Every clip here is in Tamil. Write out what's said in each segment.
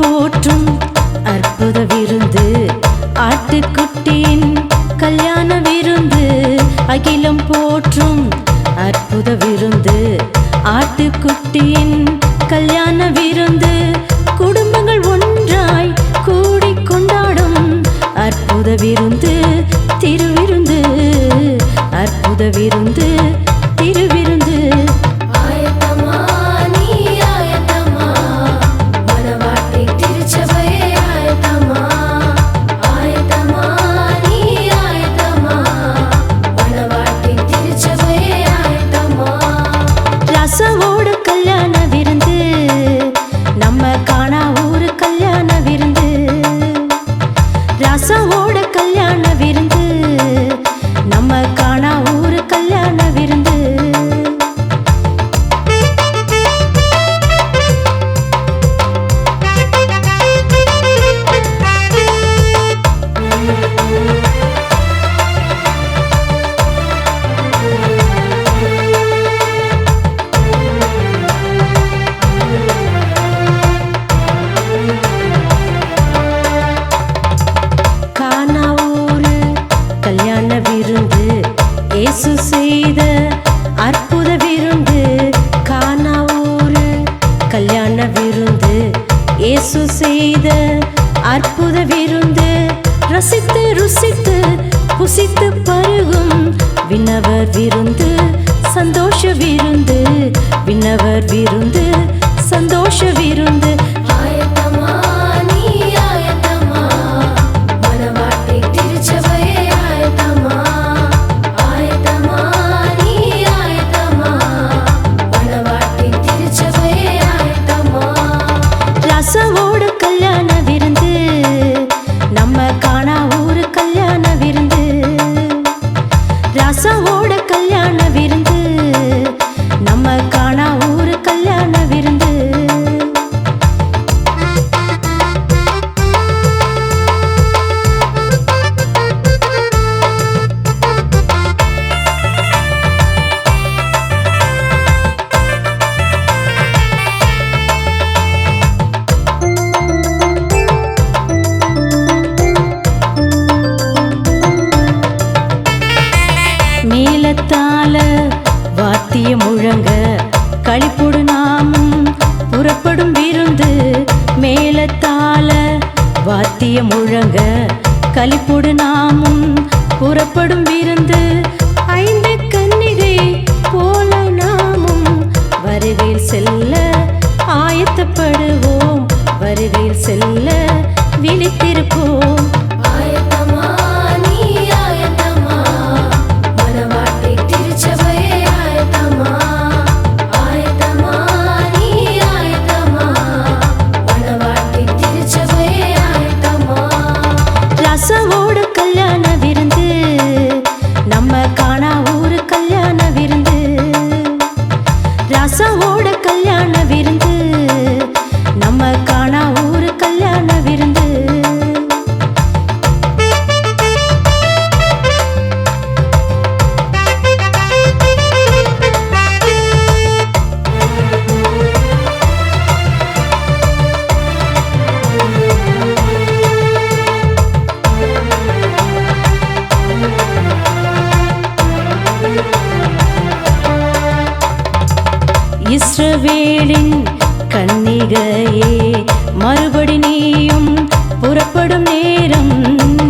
போற்றும் அற்புத விருந்து. ஆட்டுக்குட்டியின் கல்யாண விருந்து. அகிலம் போற்றும் அற்புத விருந்து. ஆட்டுக்குட்டியின் கல்யாண விருந்து. குடும்பங்கள் ஒன்றாய் கூடி கொண்டாடும் அற்புத விருந்து திருவிருந்து. அற்புத விருந்து திருவிருந்து. நம்ம இயேசு செய்த அற்புத விருந்து. காணா ஊரு கல்யாண விருந்து. இயேசு செய்த அற்புத விருந்து. ரசித்து ருசித்து புசித்து பருகும் விண்ணவர் விருந்து. சந்தோஷ விருந்து விண்ணவர் விருந்து. காணா ஊரு கல்யாண விருந்து. ரசவோட கல்யாண விருந்து. வாத்திய முழங்க களிப்பொடு நாமும் புறப்படும் விருந்து ஐந்து கன்னிகை போல நாமும் வருகையில் செல்ல ஆயத்தப்படுவோம். வருகையில் செல்ல விழித்திருப்போம். கன்னிகையே மறுபடி நீயும் புறப்படும் நேரம்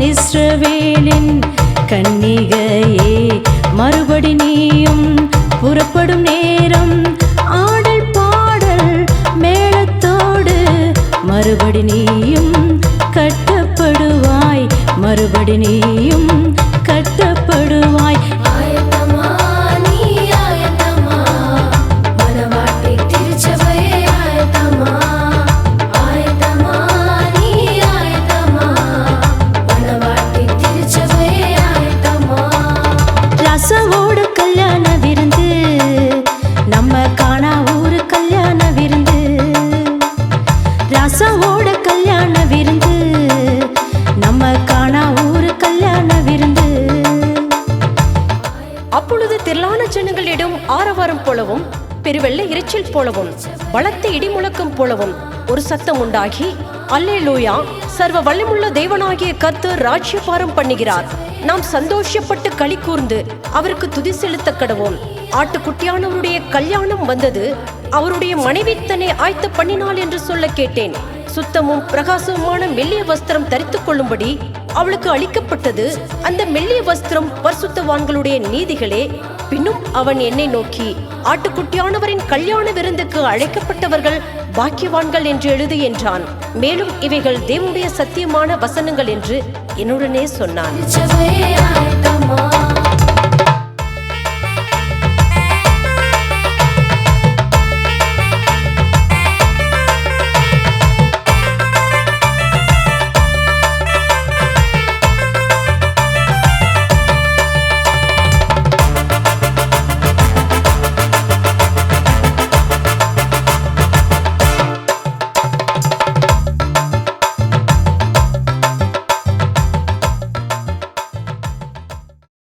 இஸ்ரவேலின் கன்னிகையே மறுபடி நீயும் புறப்படும் நேரம் ஆடல் பாடல் மேளத்தோடு மறுபடி நீயும் கட்டப்படுவாய் மறுபடி நீயும் நம்ம ஊரு கல்யாண விருந்து. ராசாவோட கல்யாண விருந்து. நம்ம காணா ஊரு கல்யாண விருந்து. அப்பொழுது திரளான ஜனங்களிடம் ஆரவாரம் போலவும் பெருவெள்ள இரைச்சல் போலவும் பலத்த இடிமுழக்கம் போலவும் ஒரு சத்தம் உண்டாகி அல்லே லூயா சர்வ வல்லமுள்ள தேவனாகிய கர்த்தர் ராஜ்யபாரம் பண்ணுகிறார். நாம் சந்தோஷப்பட்டு களி கூர்ந்து அவருக்கு துதி செலுத்த கடவோம். ஆட்டுக்குட்டியானவருடைய கல்யாணம் வந்தது அவருடைய மனைவி தன்னை ஆய்த்து பண்ணினாள் என்று சொல்ல கேட்டேன். சுத்தமும் பிரகாசமுமான மெல்லிய வஸ்திரம் தரித்துக் கொள்ளும்படி அவளுக்கு அளிக்கப்பட்டது. அந்த மெல்லிய வஸ்திரம் பரிசுத்தவான்களுடைய நீதிகளே பின்னும் அவன் என்னை நோக்கி ஆட்டுக்குட்டியானவரின் கல்யாண விருந்துக்கு அழைக்கப்பட்டவர்கள் பாக்கியவான்கள் என்று எழுது என்றான். மேலும் இவைகள் தேவனுடைய சத்தியமான வசனங்கள் என்று என்னுடனே சொன்னான்.